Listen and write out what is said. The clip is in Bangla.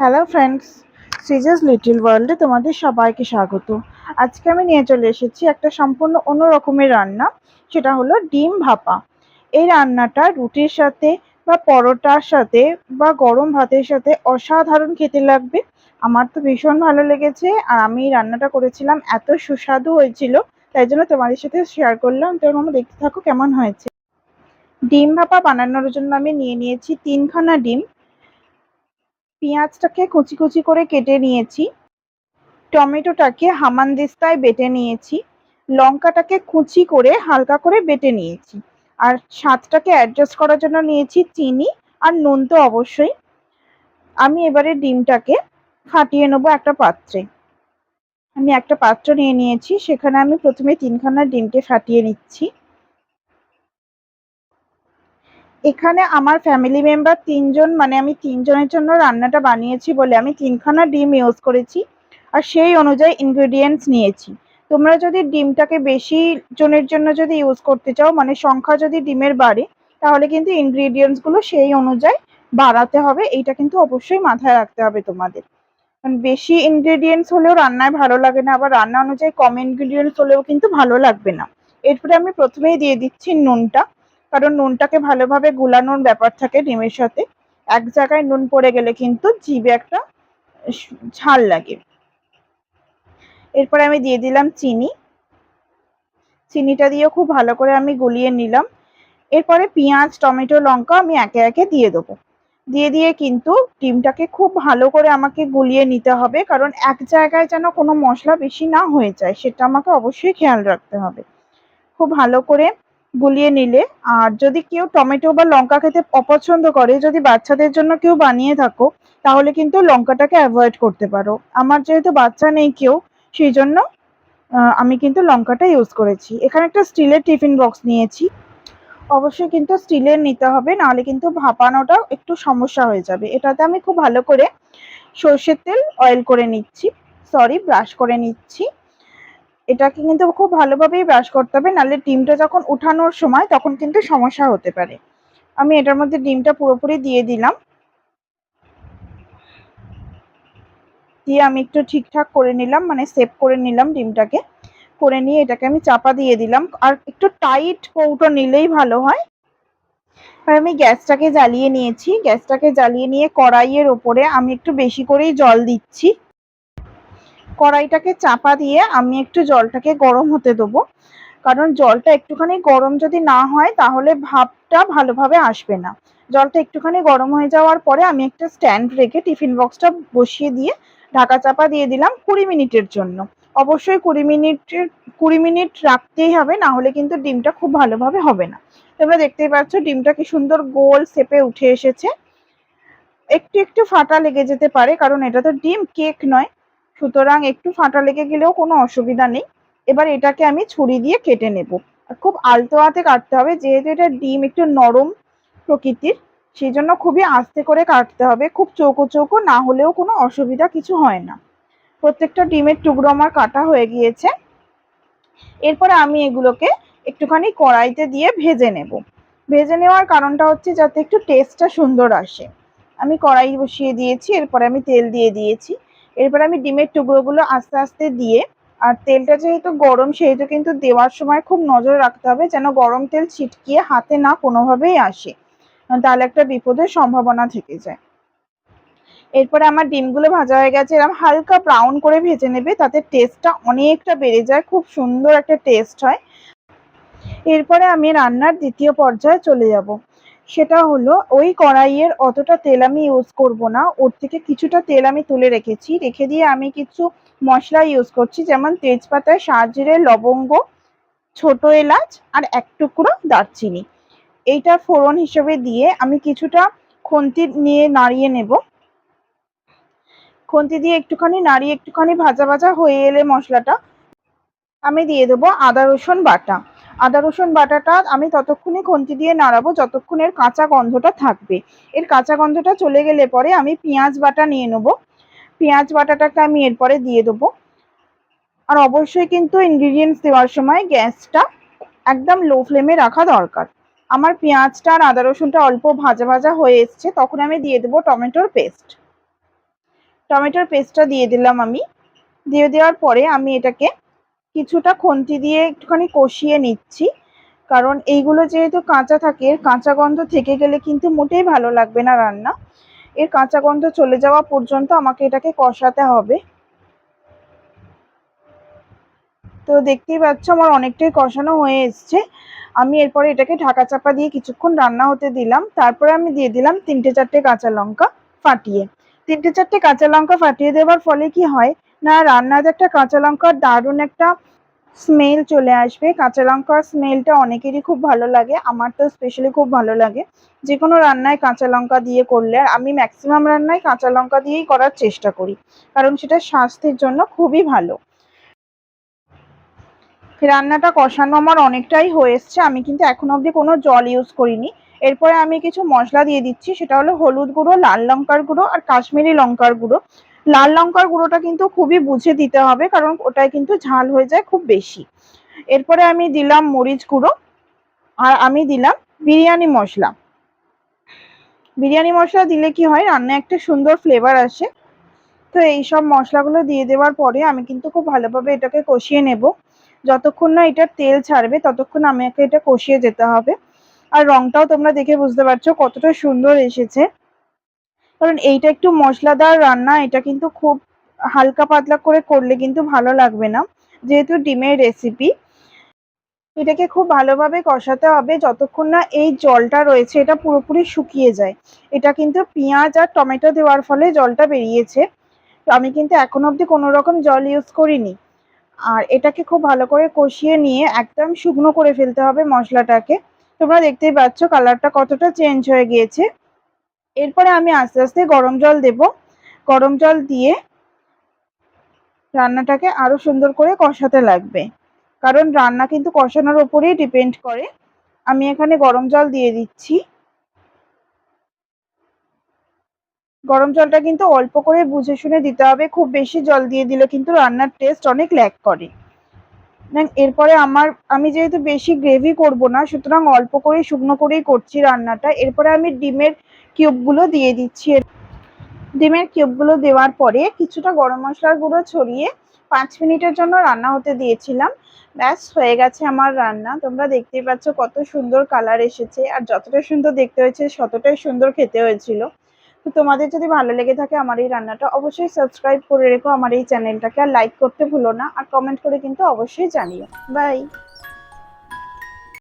হ্যালো ফ্রেন্ডস সিজাস লিটল ওয়ার্ল্ডে তোমাদের সবাইকে স্বাগত। আজকে আমি নিয়ে চলে এসেছি একটা সম্পূর্ণ অন্য রকমের রান্না, সেটা হলো ডিম ভাপা। এই রান্নাটা রুটির সাথে বা পরোটার সাথে বা গরম ভাতের সাথে অসাধারণ খেতে লাগবে। আমার তো ভীষণ ভালো লেগেছে আর আমি এই রান্নাটা করেছিলাম, এত সুস্বাদু হয়েছিল, তাই জন্য তোমাদের সাথে শেয়ার করলাম। তোমরা দেখতে থাকো কেমন হয়েছে। ডিম ভাপা বানানোর জন্য আমি নিয়ে নিয়েছি তিনখানা ডিম। পেঁয়াজটাকে কুচি কুচি করে কেটে নিয়েছি। টমেটোটাকে হামানদিস্তায় বেটে নিয়েছি। লঙ্কাটাকে কুচি করে হালকা করে বেটে নিয়েছি। আর স্বাদটাকে অ্যাডজাস্ট করার জন্য নিয়েছি চিনি আর নুন তো অবশ্যই। আমি এবারে ডিমটাকে ফাটিয়ে নেব একটা পাত্রে। আমি একটা পাত্র নিয়ে নিয়েছি, সেখানে আমি প্রথমে তিনখানা ডিমকে ফাটিয়ে নিচ্ছি। এখানে আমার ফ্যামিলি মেম্বার তিনজন মানে আমি তিনজনের জন্য রান্নাটা বানিয়েছি বলে আমি তিনখানা ডিম ইউজ করেছি আর সেই অনুযায়ী ইনগ্রেডিয়েন্টস নিয়েছি। তোমরা যদি ডিমটাকে বেশি জনের জন্য যদি ইউজ করতে চাও মানে সংখ্যা যদি ডিমের বাড়ে, তাহলে কিন্তু ইনগ্রেডিয়েন্টসগুলো সেই অনুযায়ী বাড়াতে হবে। এইটা কিন্তু অবশ্যই মাথায় রাখতে হবে তোমাদের। কারণ বেশি ইনগ্রেডিয়েন্টস হলেও রান্নায় ভালো লাগে না, আবার রান্না অনুযায়ী কম ইনগ্রেডিয়েন্টস হলেও কিন্তু ভালো লাগবে না। এরপরে আমি প্রথমেই দিয়ে দিচ্ছি নুনটা। কারণ নুনটাকে ভালোভাবে গুলানোর ব্যাপার থাকে ডিমের সাথে। এক জায়গায় নুন পড়ে গেলে কিন্তু জিভে একটা ঝাল লাগে। এরপরে আমি দিয়ে দিলাম চিনি। চিনিটা দিয়েও খুব ভালো করে আমি গুলিয়ে নিলাম। এরপরে পেঁয়াজ, টমেটো, লঙ্কা আমি একে একে দিয়ে দেবো। দিয়ে দিয়ে কিন্তু ডিমটাকে খুব ভালো করে আমাকে গুলিয়ে নিতে হবে কারণ এক জায়গায় যেন কোনো মশলা বেশি না হয়ে যায়, সেটা আমাকে অবশ্যই খেয়াল রাখতে হবে। খুব ভালো করে গুলিয়ে নিলে। আর যদি কেউ টমেটো বা লঙ্কা খেতে অপছন্দ করে, যদি বাচ্চাদের জন্য কেউ বানিয়ে থাকো, তাহলে কিন্তু লঙ্কাটাকে অ্যাভয়েড করতে পারো। আমার যেহেতু বাচ্চা নেই কেউ, সেই জন্য আমি কিন্তু লঙ্কাটা ইউজ করেছি। এখানে একটা স্টিলের টিফিন বক্স নিয়েছি। অবশ্যই কিন্তু স্টিলের নিতে হবে, নাহলে কিন্তু ভাপানোটা একটু সমস্যা হয়ে যাবে। এটাতে আমি খুব ভালো করে সর্ষের তেল অয়েল করে নিচ্ছি। সরি ব্রাশ করে নিচ্ছি। এটাকে কিন্তু খুব ভালোভাবেই ব্রাশ করতে হবে, নাহলে ডিমটা যখন উঠানোর সময় তখন কিন্তু সমস্যা হতে পারে। আমি এটার মধ্যে ডিমটা পুরোপুরি দিয়ে দিলাম। দিয়ে আমি একটু ঠিকঠাক করে নিলাম মানে সেভ করে নিলাম ডিমটাকে। করে নিয়ে এটাকে আমি চাপা দিয়ে দিলাম। আর একটু টাইট কৌটো নিলেই ভালো হয়। আর আমি গ্যাসটাকে জ্বালিয়ে নিয়েছি। গ্যাসটাকে জ্বালিয়ে নিয়ে কড়াইয়ের ওপরে আমি একটু বেশি করেই জল দিচ্ছি। কড়াইটাকে চাপা দিয়ে আমি একটু জলটাকে গরম হতে দেবো। কারণ জলটা একটুখানি গরম যদি না হয়, তাহলে ভাবটা ভালোভাবে আসবে না। জলটা একটুখানি গরম হয়ে যাওয়ার পরে আমি একটা স্ট্যান্ড রেখে টিফিন বক্সটা বসিয়ে দিয়ে ঢাকা চাপা দিয়ে দিলাম কুড়ি মিনিটের জন্য। অবশ্যই কুড়ি মিনিটের, কুড়ি মিনিট রাখতেই হবে, না হলে কিন্তু ডিমটা খুব ভালোভাবে হবে না। তোমরা দেখতেই পাচ্ছ ডিমটা কি সুন্দর গোল শেপে উঠে এসেছে। একটু একটু ফাটা লেগে যেতে পারে, কারণ এটা তো ডিম, কেক নয়। সুতরাং একটু ফাটা লেগে গেলেও কোনো অসুবিধা নেই। এবার এটাকে আমি ছুরি দিয়ে কেটে নেব। খুব আলতো হাতে কাটতে হবে, যেহেতু এটা ডিম একটু নরম প্রকৃতির সেই জন্য খুবই আস্তে করে কাটতে হবে। খুব চৌকো চৌকো না হলেও কোনো অসুবিধা কিছু হয় না। প্রত্যেকটা ডিমের টুকরো আমার কাটা হয়ে গিয়েছে। এরপরে আমি এগুলোকে একটুখানি কড়াইতে দিয়ে ভেজে নেব। ভেজে নেওয়ার কারণটা হচ্ছে যাতে একটু টেস্টটা সুন্দর আসে। আমি কড়াই বসিয়ে দিয়েছি, এরপরে আমি তেল দিয়ে দিয়েছি। এরপর আমি ডিমের টুকরোগুলো আস্তে আস্তে দিয়ে, আর তেলটা যেহেতু গরম, সেহেতু কিন্তু দেওয়ার সময় খুব নজর রাখতে হবে যেন গরম তেল ছিটকিয়ে হাতে না কোনোভাবেই আসে। তাহলে একটা বিপদের সম্ভাবনা থেকে যায়। এরপরে আমার ডিমগুলো ভাজা হয়ে গেছে। এরকম হালকা ব্রাউন করে ভেজে নেবে, তাতে টেস্টটা অনেকটা বেড়ে যায়, খুব সুন্দর একটা টেস্ট হয়। এরপরে আমি রান্নার দ্বিতীয় পর্যায়ে চলে যাব। সেটা হলো, ওই কড়াইয়ের অতটা তেল আমি ইউজ করব না। ওর থেকে কিছুটা তেল আমি তুলে রেখেছি। রেখে দিয়ে আমি কিছু মশলা ইউজ করছি, যেমন তেজপাতা সাজিরে লবঙ্গ, ছোট এলাচ আর এক টুকরো দারচিনি। এইটা ফোড়ন হিসেবে দিয়ে আমি কিছুটা খুন্তি নিয়ে নাড়িয়ে নেব। খুন্তি দিয়ে একটুখানি নাড়িয়ে একটুখানি ভাজা ভাজা হয়ে এলে মশলাটা, আমি দিয়ে দেবো আদা রসুন বাটা। আদা, রসুন, বাটাটা আমি ততক্ষণই খুন্তি দিয়ে নাড়াবো যতক্ষণ এর কাঁচা গন্ধটা থাকবে। এর কাঁচা গন্ধটা চলে গেলে পরে আমি পেঁয়াজ বাটা নিয়ে নেব। পেঁয়াজ বাটাটাকে আমি এরপরে দিয়ে দেবো। আর অবশ্যই কিন্তু ইনগ্রিডিয়েন্টস দেওয়ার সময় গ্যাসটা একদম লো ফ্লেমে রাখা দরকার। আমার পেঁয়াজটা আর আদা, রসুনটা অল্প ভাজা ভাজা হয়ে এসছে, তখন আমি দিয়ে দেবো টমেটোর পেস্ট টমেটোর পেস্টটা দিয়ে দিলাম আমি। দিয়ে দেওয়ার পরে আমি এটাকে কিছুটা খুন্তি দিয়ে একটুখানি কষিয়ে নিচ্ছি। কারণ এইগুলো যেহেতু কাঁচা থাকে কাঁচা গন্ধ থেকে গেলে কিন্তু মোটেই ভালো লাগবে না রান্না। এর কাঁচা গন্ধ চলে যাওয়া পর্যন্ত আমাকে এটাকে কষাতে হবে। তো দেখতেই পাচ্ছ আমার অনেকটাই কষানো হয়ে এসছে। আমি এরপরে এটাকে ঢাকা চাপা দিয়ে কিছুক্ষণ রান্না হতে দিলাম। তারপরে আমি দিয়ে দিলাম তিনটে চারটে কাঁচা লঙ্কা ফাটিয়ে। তিনটে চারটে কাঁচা লঙ্কা ফাটিয়ে দেওয়ার ফলে কি হয় না রান্নাতে একটা কাঁচা লঙ্কার দারুণ একটা স্মেল চলে আসবে। কাঁচা লঙ্কার স্মেলটা অনেকেরই খুব ভালো লাগে, আমার তো স্পেশালি খুব ভালো লাগে। যে কোনো রান্নায় কাঁচা লঙ্কা দিয়ে করলে আর আমি ম্যাক্সিমাম রান্নায় কাঁচা লঙ্কা দিয়েই করার চেষ্টা করি, কারণ সেটা স্বাস্থ্যের জন্য খুবই ভালো। রান্নাটা কষানো আমার অনেকটাই হয়ে আমি কিন্তু এখনও অবধি কোনো জল ইউজ করিনি। এরপরে আমি কিছু মশলা দিয়ে দিচ্ছি, সেটা হলো হলুদ গুঁড়ো, লাল লঙ্কার গুঁড়ো আর কাশ্মীরি লঙ্কার গুঁড়ো। লাল লঙ্কার গুঁড়োটা কিন্তু খুবই বুঝে দিতে হবে, কারণ ওটায় কিন্তু ঝাল হয়ে যায় খুব বেশি। এরপরে আমি দিলাম মরিচ গুঁড়ো, আর আমি দিলাম বিরিয়ানি মশলা। বিরিয়ানি মশলা দিলে কি হয় রান্না একটা সুন্দর ফ্লেভার আসে। তো এই সব মশলাগুলো দিয়ে দেওয়ার পরে আমি কিন্তু খুব ভালোভাবে এটাকে কষিয়ে নেব। যতক্ষণ না এটার তেল ছাড়বে, ততক্ষণ আমাকে এটা কষিয়ে যেতে হবে। আর রংটাও তোমরা দেখে বুঝতে পারছ কতটা সুন্দর এসেছে। কারণ এইটা একটু মশলাদার রান্না, এটা কিন্তু খুব হালকা পাতলা করে করলে কিন্তু ভালো লাগবে না, যেহেতু ডিমের রেসিপি এটাকে খুব ভালোভাবে কষাতে হবে যতক্ষণ না এই জলটা রয়েছে, এটা পুরোপুরি শুকিয়ে যায়। এটা কিন্তু পেঁয়াজ আর টমেটো দেওয়ার ফলে জলটা বেরিয়েছে। তো আমি কিন্তু এখন অবধি কোনো রকম জল ইউজ করিনি। আর এটাকে খুব ভালো করে কষিয়ে নিয়ে একদম শুকনো করে ফেলতে হবে মশলাটাকে। তোমরা দেখতেই পাচ্ছ কালারটা কতটা চেঞ্জ হয়ে গিয়েছে। এরপরে আমি আস্তে আস্তে গরম জল দেব। গরম জল দিয়ে রান্নাটাকে আরও সুন্দর করে কষাতে লাগবে। কারণ রান্না কিন্তু কষানোর ওপরেই ডিপেন্ড করে। আমি এখানে গরম জল দিয়ে দিচ্ছি। গরম জলটা কিন্তু অল্প করে বুঝে শুনে দিতে হবে। খুব বেশি জল দিয়ে দিলে কিন্তু রান্নার টেস্ট অনেক ল্যাক করে। এরপরে আমার, আমি যেহেতু বেশি গ্রেভি করব না, সুতরাং অল্প করে শুকনো করেই করছি রান্নাটা। এরপরে আমি ডিমের কিউবগুলো দিয়ে দিচ্ছি। ডিমের কিউবগুলো দেওয়ার পরে কিছুটা গরম মশলার গুঁড়ো ছড়িয়ে পাঁচ মিনিটের জন্য রান্না হতে দিয়েছিলাম। ব্যাস, হয়ে গেছে আমার রান্না। তোমরা দেখতেই পাচ্ছ কত সুন্দর কালার এসেছে। আর যতটা সুন্দর দেখতে হয়েছে, ততটাই সুন্দর খেতে হয়েছিল। তো তোমাদের যদি ভালো লেগে থাকে আমার এই রান্নাটা, অবশ্যই সাবস্ক্রাইব করে রেখো আমার এই চ্যানেলটাকে আর লাইক করতে ভুলো না। আর কমেন্ট করে কিন্তু অবশ্যই জানিও। বাই